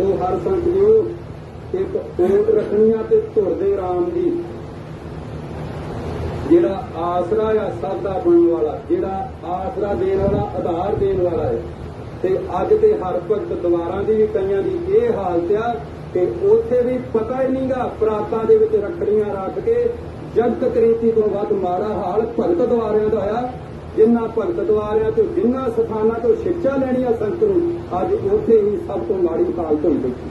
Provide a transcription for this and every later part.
ਉਹ ਹਰ ਸੰਤ ਜੀਓ ਇੱਕ ਓਟ ਰੱਖਣੀਆਂ ਤੇ ਤੁਰਦੇ ਰਾਮ ਦੀ ਜਿਹੜਾ ਆਸਰਾ ਆ ਸਾਦਾ ਬਣਨ ਵਾਲਾ, ਜਿਹੜਾ ਆਸਰਾ ਦੇਣ ਵਾਲਾ, ਆਧਾਰ ਦੇਣ ਵਾਲਾ ਹੈ। ਤੇ ਅੱਜ ਤੇ ਹਰ ਭਗਤ ਦੁਆਰਾਂ ਦੀ ਵੀ ਕਈਆਂ ਦੀ ਇਹ ਹਾਲਤ ਆ ਕਿ ਉੱਥੇ ਵੀ ਪਤਾ ਹੀ ਨਹੀਂਗਾ, ਪ੍ਰਾਤਾਂ ਦੇ ਵਿੱਚ ਰੱਖੜੀਆਂ ਰੱਖ ਕੇ ਜਗਤ ਕ੍ਰੀਤੀ ਤੋਂ ਵੱਧ ਮਾੜਾ ਹਾਲ ਭਗਤ ਦੁਆਰਿਆਂ ਦਾ ਹੋਇਆ। ਜਿਨ੍ਹਾਂ ਭਗਤ ਦੁਆਰਿਆਂ ਤੋਂ ਜਿਨ੍ਹਾਂ ਸਥਾਨਾਂ ਤੋਂ ਸਿੱਖਿਆ ਲੈਣੀ ਆ ਸੰਤ ਨੂੰ, ਅੱਜ ਉੱਥੇ ਹੀ ਸਭ ਤੋਂ ਮਾੜੀ ਹਾਲਤ ਹੋਈ ਬੈਠੀ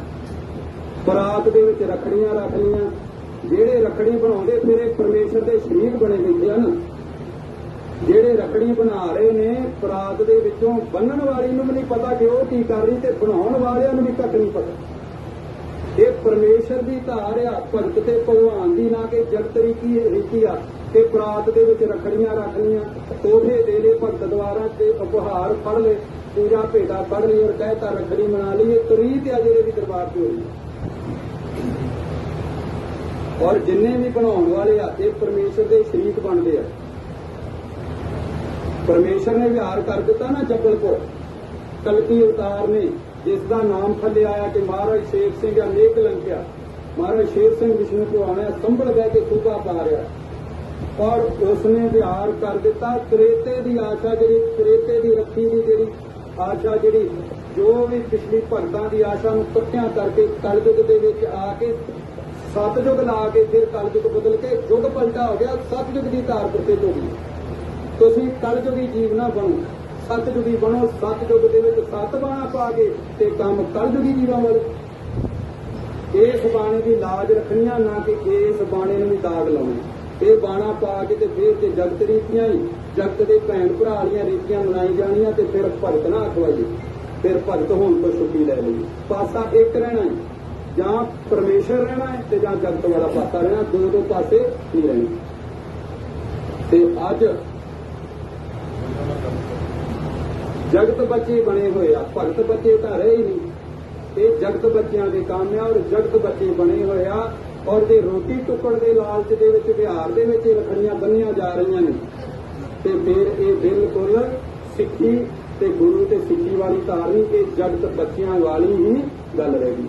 ਬਰਾਤ ਦੇ ਵਿੱਚ ਰੱਖੜੀਆਂ ਰੱਖ ਲਈਆਂ। ਜਿਹੜੇ ਰੱਖੜੀ ਬਣਾਉਂਦੇ ਫਿਰ ਇਹ ਪਰਮੇਸ਼ਰ ਦੇ ਸ਼ਰੀਕ ਬਣੇ ਬੈਠੇ ਹਨ। ਜਿਹੜੇ ਰੱਖੜੀ ਬਣਾ ਰਹੇ ਨੇ, ਬਰਾਤ ਦੇ ਵਿੱਚੋਂ ਬੰਨਣ ਵਾਲੀ ਨੂੰ ਵੀ ਨਹੀਂ ਪਤਾ ਕਿ ਉਹ ਕੀ ਕਰ ਰਹੀ ਤੇ ਬਣਾਉਣ ਵਾਲਿਆਂ ਨੂੰ ਵੀ ਘੱਟ ਨਹੀਂ ਪਤਾ। ਇਹ ਪਰਮੇਸ਼ਰ ਦੀ ਧਾਰ ਆ, ਭਗਤ ਤੇ ਭਗਵਾਨ ਦੀ, ਨਾ ਕਿ ਜਗਤ ਰੀਤੀ ਰੀਤੀ ਆ। ਕਿ ਬਰਾਤ ਦੇ ਵਿੱਚ ਰੱਖੜੀਆਂ ਰੱਖ ਲਈਆਂ ਤੋਹਫੇ ਦੇ ਭਗਤ ਦੁਆਰਾ ਤੇ ਉਪਹਾਰ ਪੜ ਲਏ ਪੂਰਾ ਭੇਟਾ ਪੜ ਲਈ ਔਰ ਕਹਿਤਾ, ਰੱਖੜੀ ਮਨਾ ਲਈ ਇਹ ਤਰੀਤ ਆ ਜਿਹੜੇ ਵੀ ਦਰਬਾਰ ਤੇ ਹੋਈ। ਔਰ ਜਿੰਨੇ ਵੀ ਬਣਾਉਣ ਵਾਲੇ ਆ, ਇਹ ਪਰਮੇਸ਼ਰ ਦੇ ਸ਼ਰੀਕ ਬਣਦੇ ਆ। ਪਰਮੇਸ਼ਰ ਨੇ ਵਿਹਾਰ ਕਰ ਦਿੱਤਾ ਨਾ ਜੱਬਲਪੁਰ। ਕਲਕੀ ਅਵਤਾਰ ਨੇ, ਜਿਸ ਦਾ ਨਾਮ ਥੱਲੇ ਆਇਆ ਕਿ ਮਹਾਰਾਜ ਸ਼ੇਰ ਸਿੰਘ ਅਨੇਕ ਲੰਕਿਆ ਮਹਾਰਾਜ ਸ਼ੇਰ ਸਿੰਘ ਵਿਸ਼ਨੂੰ ਕੋ ਆਣਾ ਸੰਭਲ ਬਹਿ ਕੇ ਸੂਬਾ ਪਾ ਰਿਹਾ ਔਰ ਉਸਨੇ ਵਿਹਾਰ ਕਰ ਦਿੱਤਾ। ਤ੍ਰੇਤੇ ਦੀ ਆਸ਼ਾ ਜਿਹੜੀ ਤ੍ਰੇਤੇ ਦੀ ਰੱਖੀ ਦੀ ਜਿਹੜੀ ਆਸ਼ਾ ਜਿਹੜੀ, ਜੋ ਵੀ ਪਿਛਲੀ ਭਗਤਾਂ ਦੀ ਆਸ਼ਾ ਨੂੰ ਇਕੱਠਿਆਂ ਕਰਕੇ ਕਲਯੁਗ ਦੇ ਵਿੱਚ ਆ ਕੇ ਸਤਜੁਗ ਲਾ ਕੇ ਫਿਰ ਕਲਯੁਗ ਬਦਲ ਕੇ ਯੁੱਗ ਪਲਟਾ ਹੋ ਗਿਆ ਸਤਜੁਗ ਦੀ ਧਾਰ ਪ੍ਰਤੀਤ ਹੋ ਗਈ। ਤੁਸੀਂ ਕਲਯੁਗੀ ਜੀਵ ਨਾ ਬਣੋ। ਸਤਜੁਗੀ ਬਣੋ ਸਤਜੁਗ ਦੇ ਵਿੱਚ ਸਤ ਬਾਣਾ ਪਾ ਕੇ ਤੇ ਕੰਮ ਕਲਯੁਗੀ ਜੀਵਾਂ ਵੱਲ। ਇਸ ਬਾਣੇ ਦੀ ਲਾਜ ਰੱਖਣੀ ਆ, ਨਾ ਕਿ ਇਸ ਬਾਣੇ ਨੂੰ ਵੀ ਦਾਗ ਲਾਉਣੀ। ਇਹ ਬਾਣਾ ਪਾ ਕੇ ਤੇ ਫਿਰ ਤੇ ਜਗਤ ਰੀਤੀਆਂ ਹੀ, ਜਗਤ ਦੇ ਭੈਣ ਭਰਾ ਵਾਲੀਆਂ ਰੀਤੀਆਂ ਮਨਾਈ ਜਾਣੀਆਂ ਤੇ ਫਿਰ ਭਗਤ ਨਾ ਅਖਵਾਈਏ ਫਿਰ ਭਗਤ ਹੋਣ ਤੋਂ ਛੁੱਟੀ ਲੈ ਲਈ ਪਾਸਾ ਇੱਕ ਰਹਿਣਾ ਹੈ, ਜਾਂ ਪਰਮੇਸ਼ਰ ਰਹਿਣਾ ਹੈ ਤੇ ਜਾਂ ਜਗਤ ਵਾਲਾ ਪਾਸਾ ਰਹਿਣਾ, ਦੋ ਦੋ ਪਾਸੇ ਨਹੀਂ ਰਹਿਣਾ। ਤੇ ਅੱਜ ਜਗਤ ਬੱਚੇ ਬਣੇ ਹੋਏ ਆ, ਭਗਤ ਬੱਚੇ ਤਾਂ ਰਹੇ ਹੀ ਨਹੀਂ। ਇਹ ਜਗਤ ਬੱਚਿਆਂ ਦੇ ਕੰਮ ਆ ਔਰ ਜਗਤ ਬੱਚੇ ਬਣੇ ਹੋਏ ਆ ਔਰ ਜੇ ਰੋਟੀ ਟੁਕੜ ਦੇ ਲਾਲਚ ਦੇ ਵਿੱਚ ਬਿਹਾਰ ਦੇ ਵਿੱਚ ਇਹ ਰੱਖੜੀਆਂ ਬੰਨੀਆਂ ਜਾ ਰਹੀਆਂ ਨੇ, ਤੇ ਫਿਰ ਇਹ ਬਿਲਕੁਲ ਸਿੱਖੀ ਤੇ ਗੁਰੂ ਤੇ ਸਿੱਖੀ ਵਾਲੀ ਧਾਰਨੀ ਇਹ ਜਗਤ ਬੱਚਿਆਂ ਵਾਲੀ ਹੀ ਗੱਲ ਰਹਿ ਗਈ।